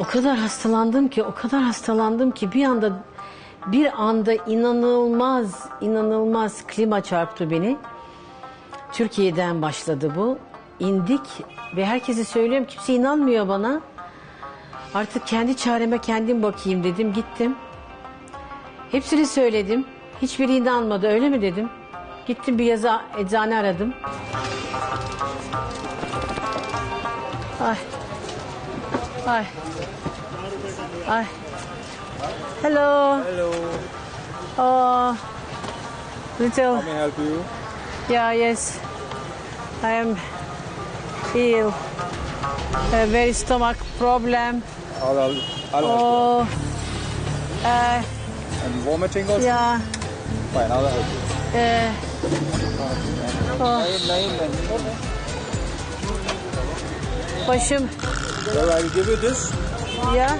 O kadar hastalandım ki, o kadar hastalandım ki bir anda bir anda inanılmaz, inanılmaz klima çarptı beni. Türkiye'den başladı bu. İndik ve herkese söylüyorum kimse inanmıyor bana. Artık kendi çareme kendim bakayım dedim gittim. Hepsini söyledim. Hiçbiri inanmadı öyle mi dedim. Gittim bir yaza eczane aradım. Ay. Ay. Ay. Hello. Hello, Oh. Little. how may I help you? Yeah, yes. I am ill. A very stomach problem. I'll, I'll, I'll Oh. Uh. And vomiting also? yeah. Fine, I'll help you. Uh, oh, Name, name, başım. Well, I'll give you this. Yeah.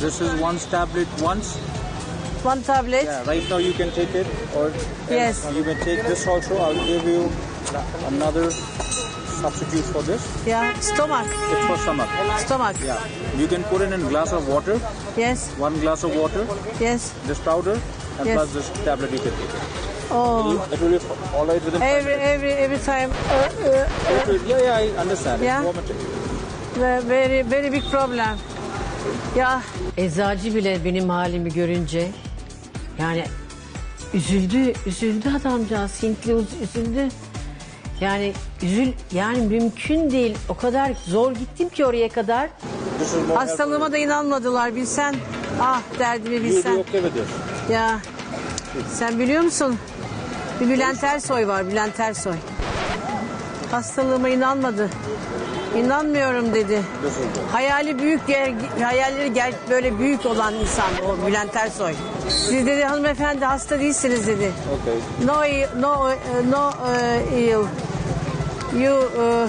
This is one tablet once. One tablet. Yeah, right now you can take it or Yes. you may take this also. I'll give you another substitute for this. Yeah. Stomach. It's for stomach. Stomach. Yeah. You can put it in glass of water, Yes. one glass of water, Yes. this powder, and Yes. plus this tablet you can take it. Oh. It will be all right within five Every every every time. Uh, uh, will- Yeah, yeah, I understand. Yeah. It's Very very big problem. Ya eczacı bile benim halimi görünce yani üzüldü, üzüldü adamcağız. Hintli üzüldü. Yani üzül yani mümkün değil. O kadar zor gittim ki oraya kadar. Hastalığıma da inanmadılar bilsen. Ah derdimi bilsen. Ya sen biliyor musun? Bir Bülent Ersoy var Bülent Ersoy. Hastalığıma inanmadı. İnanmıyorum dedi. Hayali büyük, ger- hayalleri ger- böyle büyük olan insan o Bülent Ersoy. Siz dedi hanımefendi hasta değilsiniz dedi. Okay. No, i- no, uh, no uh, ill. You, uh,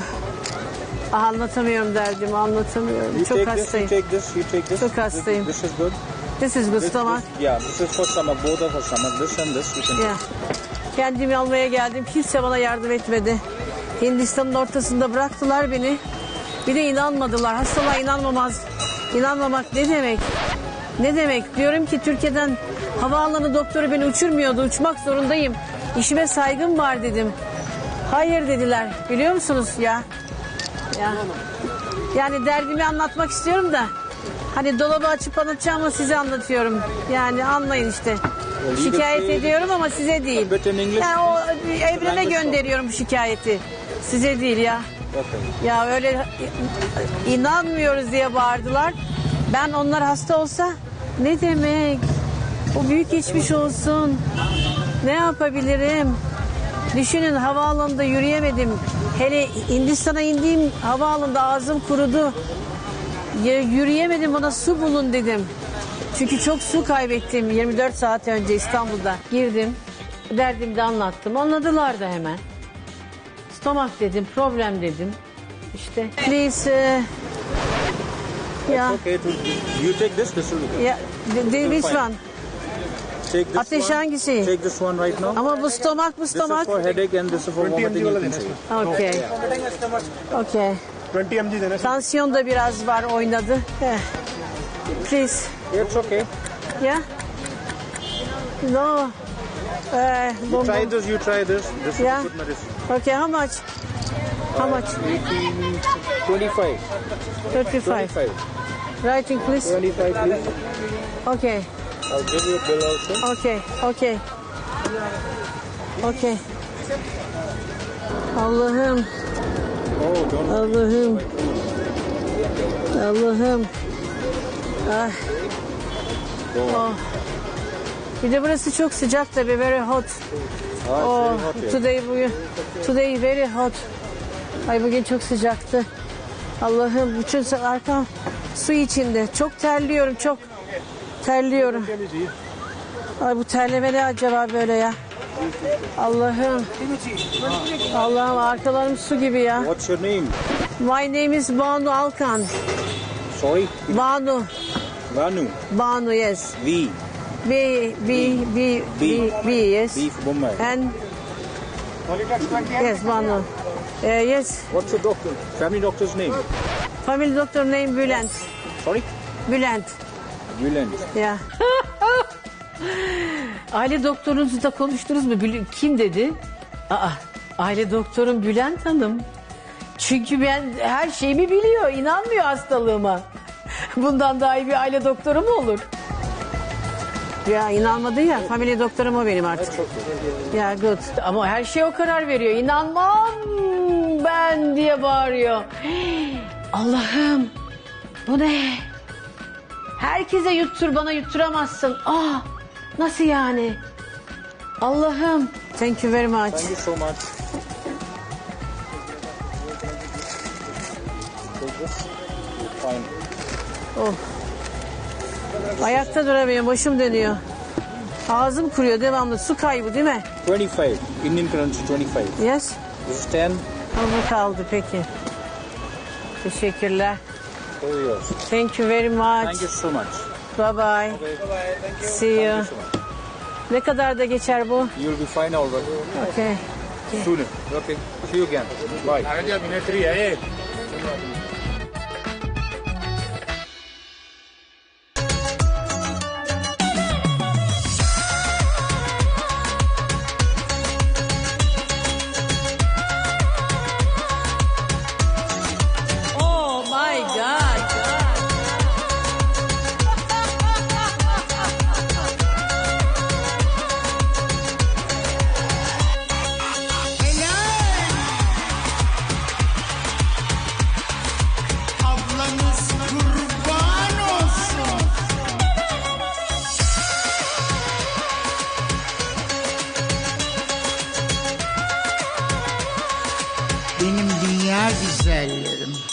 ah, anlatamıyorum derdimi, anlatamıyorum. You Çok take this, you hastayım. take this, you take this. Çok hastayım. This, is good. This is good This, stomach. this, yeah, this is for stomach. Both are for stomach. This and this you can Ya. Kendimi almaya geldim. Kimse bana yardım etmedi. Hindistan'ın ortasında bıraktılar beni. Bir de inanmadılar. Hastalığa inanmamaz. İnanmamak ne demek? Ne demek? Diyorum ki Türkiye'den havaalanı doktoru beni uçurmuyordu. Uçmak zorundayım. İşime saygım var dedim. Hayır dediler. Biliyor musunuz ya? Ya. Yani derdimi anlatmak istiyorum da. Hani dolabı açıp anlatacağımı size anlatıyorum. Yani anlayın işte. Şikayet ediyorum ama size değil. Yani o evrene gönderiyorum bu şikayeti. Size değil ya. Ya öyle inanmıyoruz diye bağırdılar. Ben onlar hasta olsa ne demek? O büyük geçmiş olsun. Ne yapabilirim? Düşünün havaalanında yürüyemedim. Hele Hindistan'a indiğim havaalanında ağzım kurudu. Ya, yürüyemedim bana su bulun dedim. Çünkü çok su kaybettim 24 saat önce İstanbul'da. Girdim. Derdimi de anlattım. Anladılar da hemen. Stomak dedim, problem dedim. İşte. Please. Uh, ya, Okay, to, you take this, this will be good. which Fine. one? Take this Ateş one. hangisi? Take this one right now. Ama bu stomak, bu This is stomak. for headache and this is for vomiting. You can say. Okay. Okay. 20 mg देना Tansiyon da biraz var oynadı. Eh. Please. It's okay. Yeah. No. Eh, You try this, you try this. This Yeah. is good medicine. Okay, how much? How much? 18, 25. 35. 25. Writing please. 25, please. Okay. I'll give you a bill also. Okay, okay. Okay. Allah'ım, Oh, don't Allah'ım. Allah'ım. Ah. Oh. Bir de burası çok sıcak tabii, very hot. Oh, today bugün, today very hot. Ay bugün çok sıcaktı. Allah'ım bütün arkam su içinde. Çok terliyorum, çok terliyorum. Ay bu terleme ne acaba böyle ya? Allah'ım. Allah'ım arkalarım su gibi ya. What's your name? My name is Banu Alkan. Sorry? Banu. Vanu. Banu yes. V. B B B B B yes. B for Bombay. And yes Banu. Uh, yes, What's your doctor? Family doctor's name? family doctor name Bülent. Sorry? Bülent. Bülent. Ya. aile doktorunuzu da konuştunuz mu? Bül- Kim dedi? Aa, aile doktorum Bülent Hanım. Çünkü ben her şeyimi biliyor, inanmıyor hastalığıma. Bundan daha iyi bir aile doktoru mu olur? Ya inanmadı ya. Family doktorum o benim artık. Ya good. Ama her şey o karar veriyor. İnanmam ben diye bağırıyor. Allah'ım bu ne? Herkese yuttur bana yutturamazsın. Aa nasıl yani? Allah'ım. Thank you very much. Thank you so much. Fine. Oh. Ayakta duramıyorum başım dönüyor. Ağzım kuruyor devamlı su kaybı değil mi? 25. Indian currency 25. Yes. This is 10. Ama kaldı peki. Teşekkürler. Yours. Thank you very Thank much. you so much. Bye bye. Okay. See you. Thank you so much. Ne kadar da geçer bu? You'll be fine already. Okay. Soon. Okay. See you again. Bye. hayallerim.